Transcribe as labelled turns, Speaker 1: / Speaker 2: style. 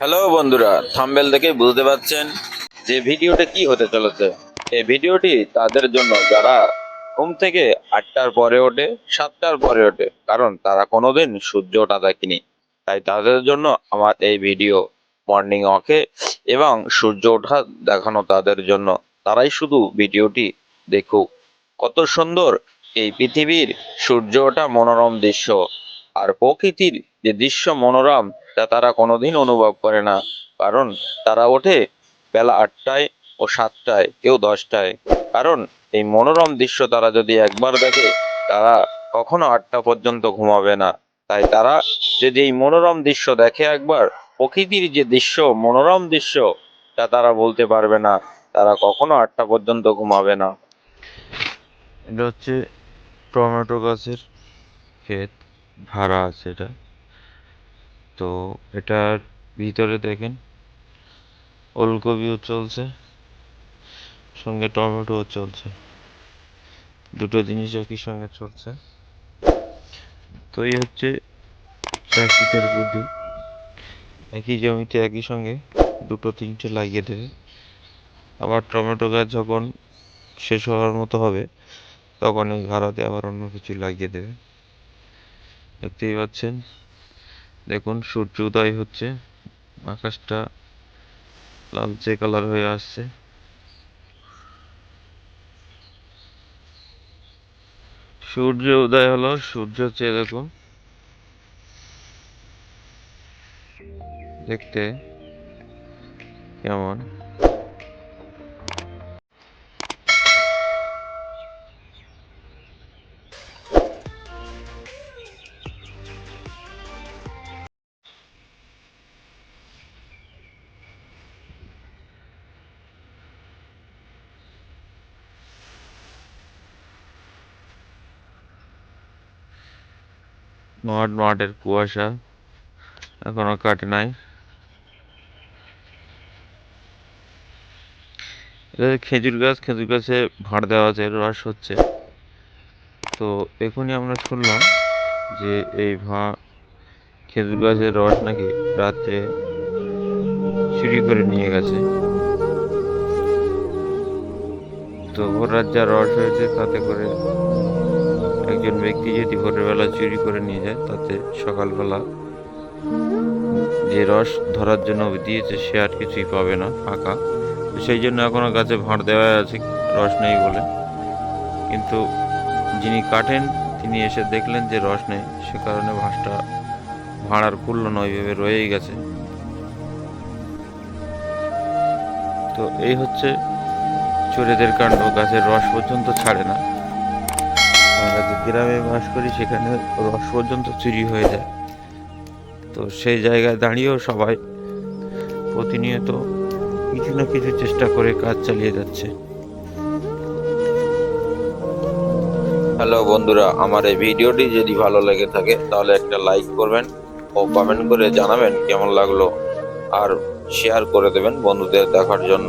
Speaker 1: Hello বন্ধুরা। Thumbnail দেখে বুঝতে পারছেন যে ভিডিওটা কি হতে চলেছে। এই ভিডিওটি তাদের জন্য যারা ঘুম থেকে আটটার পরে ওঠে, সাতটার পরে ওঠে, কারণ তারা কোনোদিন সূর্য ওঠা দেখেনি। তাই তাদের জন্য আমার এই ভিডিও মর্নিং ওয়াকে এবং সূর্য ওঠা দেখানো তাদের জন্য। তারাই শুধু ভিডিওটি দেখুক। কত সুন্দর এই পৃথিবীর সূর্য ওঠা মনোরম দৃশ্য আর প্রকৃতির যে দৃশ্য মনোরম তা তারা কোনোদিন অনুভব করে না। কারণ তারা ওঠে বেলা আটটায় ও সাতটায়, কেউ দশটায়। কারণ এই মনোরম দৃশ্য তারা যদি একবার দেখে, তারা কখনো আটটা পর্যন্ত ঘুমাবে না। তাই তারা যদি এই মনোরম দৃশ্য দেখে একবার, প্রকৃতির যে দৃশ্য, মনোরম দৃশ্য, তা তারা বলতে পারবে না। তারা কখনো আটটা পর্যন্ত ঘুমাবে না।
Speaker 2: এটা হচ্ছে টমেটো গাছের ক্ষেত, ভাড়া আছে এটা। তো এটার ভিতরে দেখেন ওলকপিও চলছে, সঙ্গে টমেটোও চলছে। দুটো জিনিস একই সঙ্গে চলছে। তো এই হচ্ছে চাষিদের বুদ্ধি। একই জমিতে একই সঙ্গে দুটো তিনটে লাগিয়ে দেবে। আবার টমেটো গাছ যখন শেষ হওয়ার মতো হবে তখন এই ঘাড়াতে আবার অন্য কিছু লাগিয়ে দেবে। দেখতেই পাচ্ছেন? দেখুন, সূর্য উদয় হচ্ছে। আকাশটা লালচে কালার হয়ে আসছে। সূর্য উদয় হলো, সূর্য হচ্ছে এরকম। দেখতে কেমন? মাঠ মাঠের কুয়াশা, এখনও কাটে নাই। খেজুর গাছ, খেজুর গাছে ভাঁড় দেওয়া আছে রস হচ্ছে। তো এখনই আমরা শুনলাম যে এই ভাঁ খেজুর গাছের রস নাকি রাত্রে চুরি করে নিয়ে গেছে। তো ভোর রাত যা রস হয়েছে, তাতে করে একজন ব্যক্তি যদি ভোরের বেলা চুরি করে নিয়ে যায়, তাতে সকালবেলা যে রস ধরার জন্য দিয়েছে, সে আর কিছুই পাবে না, ফাঁকা। তো সেই জন্য এখনও গাছে ভাঁড় দেওয়া আছে, রস নেই বলে। কিন্তু যিনি কাটেন, তিনি এসে দেখলেন যে রস নেই। সে কারণে ভাঁড়টা, ভাঁড় আর খুলল না, ওইভাবে রয়েই গেছে। তো এই হচ্ছে চোরেদের কাণ্ড। গাছের রস পর্যন্ত ছাড়ে না। গ্রামে বাস করি, সেখানে রস পর্যন্ত চুরি হয়ে যায়। তো সেই জায়গায় দাঁড়িয়েও সবাই প্রতিনিয়ত কিছু না কিছু চেষ্টা করে কাজ চালিয়ে যাচ্ছে।
Speaker 1: হ্যালো বন্ধুরা, আমার এই ভিডিওটি যদি ভালো লেগে থাকে, তাহলে একটা লাইক করবেন ও কমেন্ট করে জানাবেন কেমন লাগল, আর শেয়ার করে দেবেন বন্ধুদের দেখার জন্য।